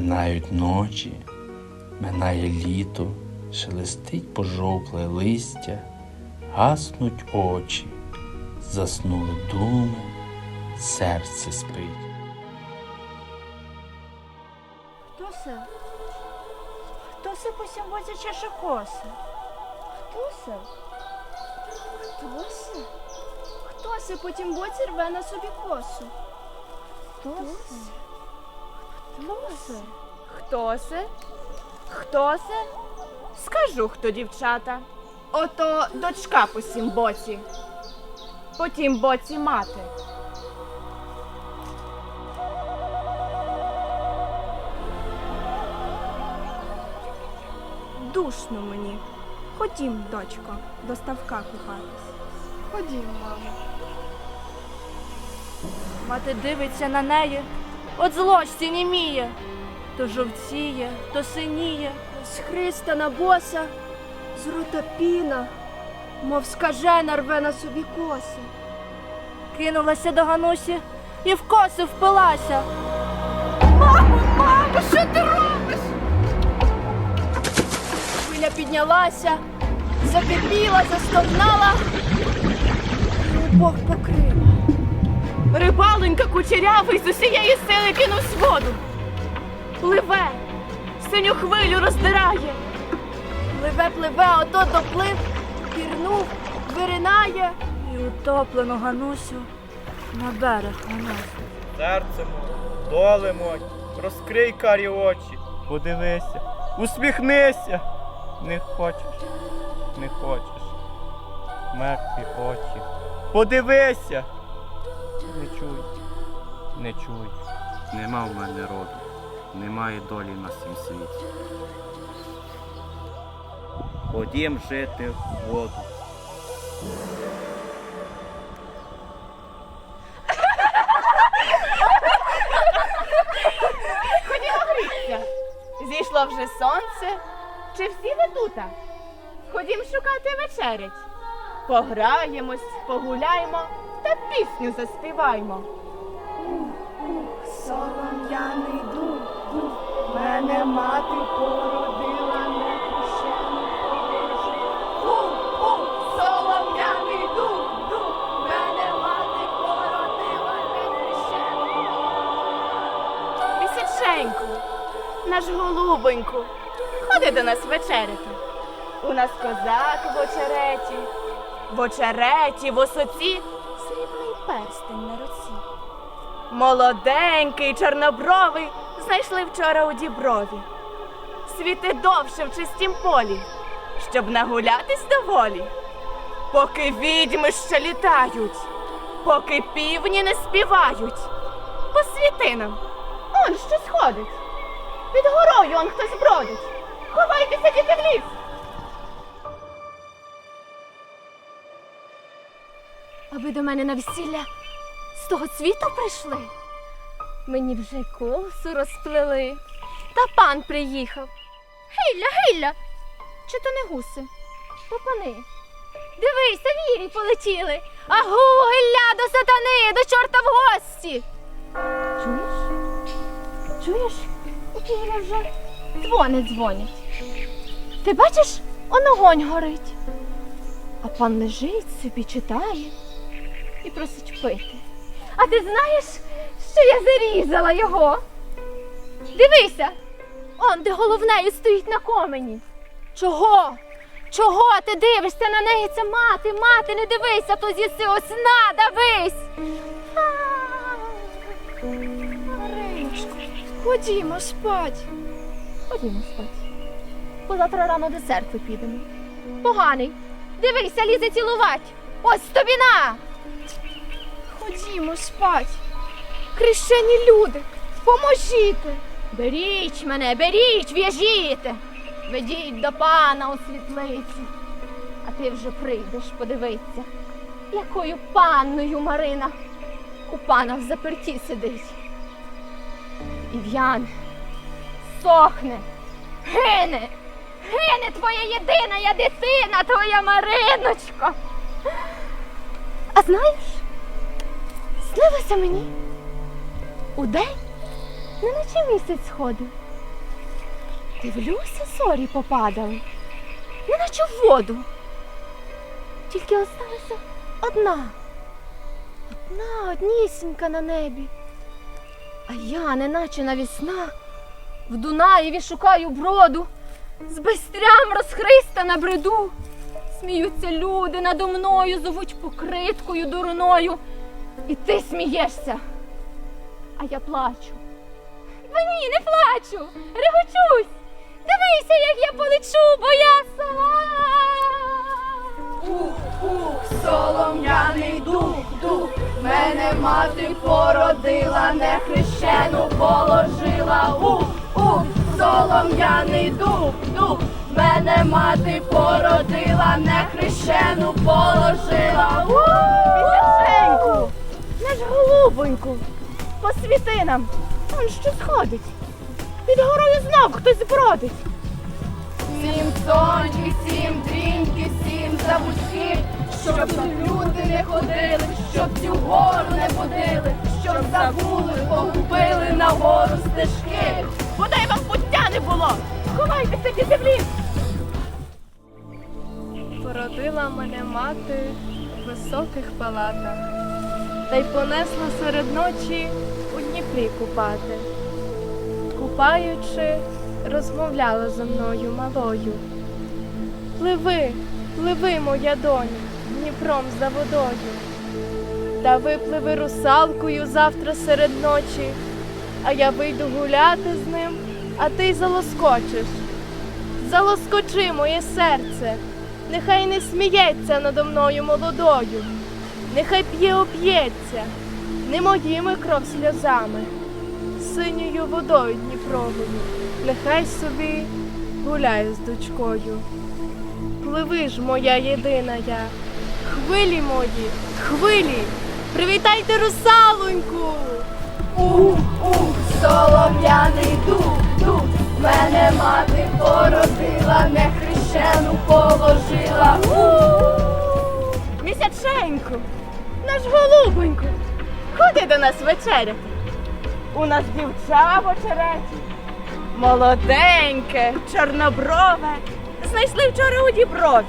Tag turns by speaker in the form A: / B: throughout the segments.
A: минають ночі, минає літо, шелестить пожовкле листя, гаснуть очі, заснули думи, серце спить.
B: Хто се? Хто се по сім возі чеше коси? Хто се? Хто се? Хто се по тім боці рве на собі косу? Хто се? Хто се?
C: Хто се? Хто се? Скажу, хто дівчата. Ото дочка по сім боці. По тім боці мати.
B: Душно мені. Ходім, дочко, до ставка купатись. Ходім, мамо.
C: Мати дивиться на неї, от злості німіє. То жовціє, то синіє.
B: Схристана боса, з рота піна, мов скажена рве на собі коси.
C: Кинулася до Ганусі і в коси впилася. Мамо, мамо, що ти робиш?
B: Хвиля піднялася, закипіла, застогнала і обох покрила.
C: Рибаленька кучерявий з усієї сили кинувсь в воду. Пливе, синю хвилю роздирає.
B: Пливе, пливе, ото доплив, пірнув, виринає.
C: І утоплену Ганусю на берег виносить.
D: Серце моє, доле моє, розкрий карі очі, подивися, усміхнися. Не хочеш, не хочеш. Мертві очі. Подивися. Не чуй, не чуй. Нема в мене роду, немає долі на цім світі. Ходім жити в воду.
C: Ходімо гріться. Зійшло вже сонце. Чи всі ви тута? Ходім шукати вечерять. Пограємось, погуляємо та пісню заспіваймо.
B: Солом'яний дух, дух, мене мати породила не
C: Солом'яний дух, дух, мене мати породила Місяченьку, наш голубоньку, ходи до нас вечеряти. У нас козак в очереті, в очереті, в осоці, перстень на руці. Молоденький, чорнобровий, знайшли вчора у діброві. Світи довше в чистім полі, щоб нагулятись доволі. Поки відьми ще літають, поки півні не співають. Посвіти нам, он щось ходить. Під горою он хтось бродить. Ховайтеся, діти в ліс.
E: Ви до мене на весілля з того світу прийшли? Мені вже косу розплели. Та пан приїхав. Гилля, гилля. Чи то не гуси? То пани. Дивися, вірі полетіли. Агу, гилля до сатани, до чорта в гості. Чуєш? Чуєш? Які вже дзвони дзвонять. Ти бачиш, он огонь горить. А пан лежить собі, читає і просить пити. А ти знаєш, що я зарізала його? Дивися, он де головнею стоїть на комені. Чого? Чого ти дивишся на неї? Це мати, мати, не дивися, то з'їси ось на. Мариночко,
B: Ходімо спать.
E: ходімо спати. Позавтра рано до церкви підемо. Поганий, дивися, лізе цілувать. Ось тобі на!
B: Ходімо спать. Хрещені люди, поможіть.
E: Беріть мене, беріть, в'яжіть. Ведіть до пана у світлицю. А ти вже прийдеш подивитися, якою панною Марина у пана в заперті сидить. І в'яне, сохне, гине, гине твоя єдина я дитина, твоя Мариночко. А знаєш, снилося мені удень неначе місяць сходив. Дивлюся, зорі попадали, неначе в воду. Тільки осталася одна. Одна однісінька на небі. А я, неначе навісна, в Дунаєві шукаю броду, з бистрям розхриста на бреду. Сміються люди надо мною, зовуть покриткою дурною. І ти смієшся, а я плачу. Бо ні, не плачу, регочусь. Дивися, як я полечу, бо я сама.
B: Солом'яний дух, дух, мене мати породила, не хрещену положила. Ух, ух, солом'яний дух, дух, мене мати породила, не хрещену положила.
F: Місяченьку, наш голубоньку, посвіти нам, он що сходить. Під горою знов хтось бродить.
B: Сім соньки, сім дріньки, сім завучки, щоб тут люди не ходили, щоб цю гору не будили, щоб забули, погубили на гору стежки. Бодай вам пуття не було! Ховайтеся під землі!
F: Породила мене мати в високих палатах, та й понесла серед ночі у Дніпрі купати. Купаючи, розмовляла зо мною малою. Пливи, пливи, моя доню, Дніпром за водою. Та випливи русалкою завтра серед ночі, а я вийду гуляти з ним, а ти й залоскочиш. Залоскочи моє серце, нехай не сміється надо мною молодою, нехай п'є оп'ється, не моїми кров сльозами, синьою водою Дніпровою, нехай собі гуляє з дочкою. Пливи ж, моя єдина я, хвилі мої, хвилі, привітайте русалоньку!
B: Ух, ух, солом'яний дух, дух, мене мати породила, не хрещену положила. Ух!
F: Місяченьку, наш голубоньку, ходи до нас вечеряти. У нас дівча в очереті. Молоденьке, чорноброве, знайшли вчора у діброві.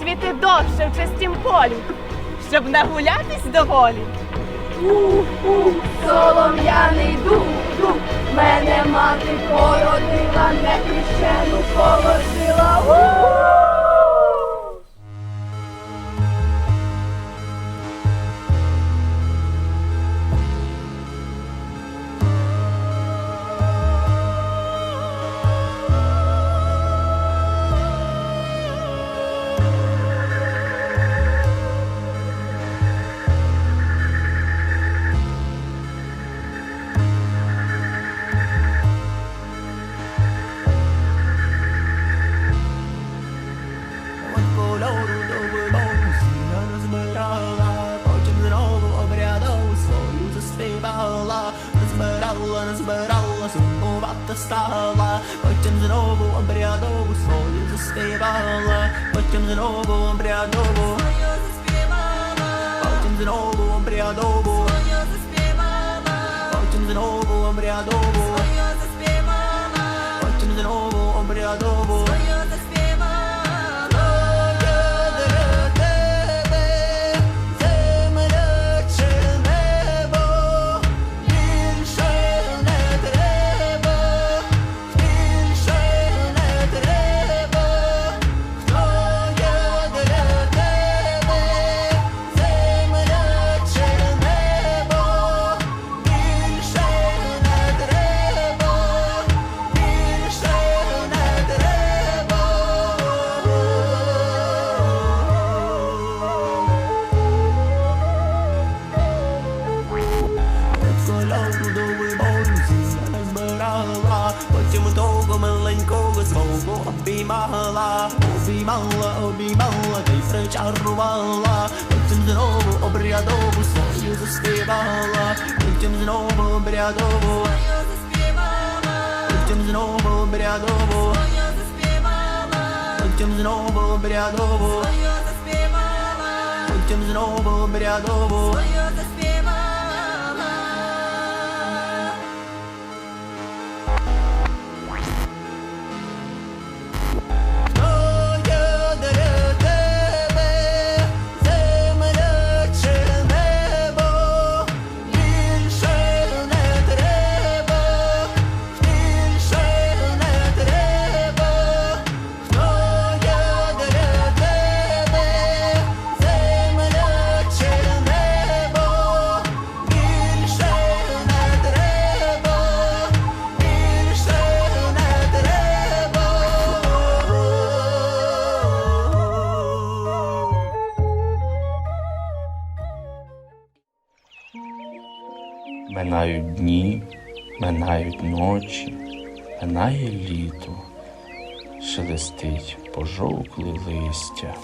F: Світи довше в чистім полі, щоб нагулятись доволі.
B: Ух, солом'яний дух, дух, мене мати породила, не хрещену положила. Ух!
G: Стала, потім знову обрядову свою заспівала, потім знову обрядову, свого обіймала, обіймала, обіймала, та й причарувала, потім знову обрядову свою заспівала, потім знову обрядову, потім знову обрядову, потім знову обрядову, потім знову обрядову.
A: Минають дні, минають ночі, минає літо, шелестить пожовкле листя.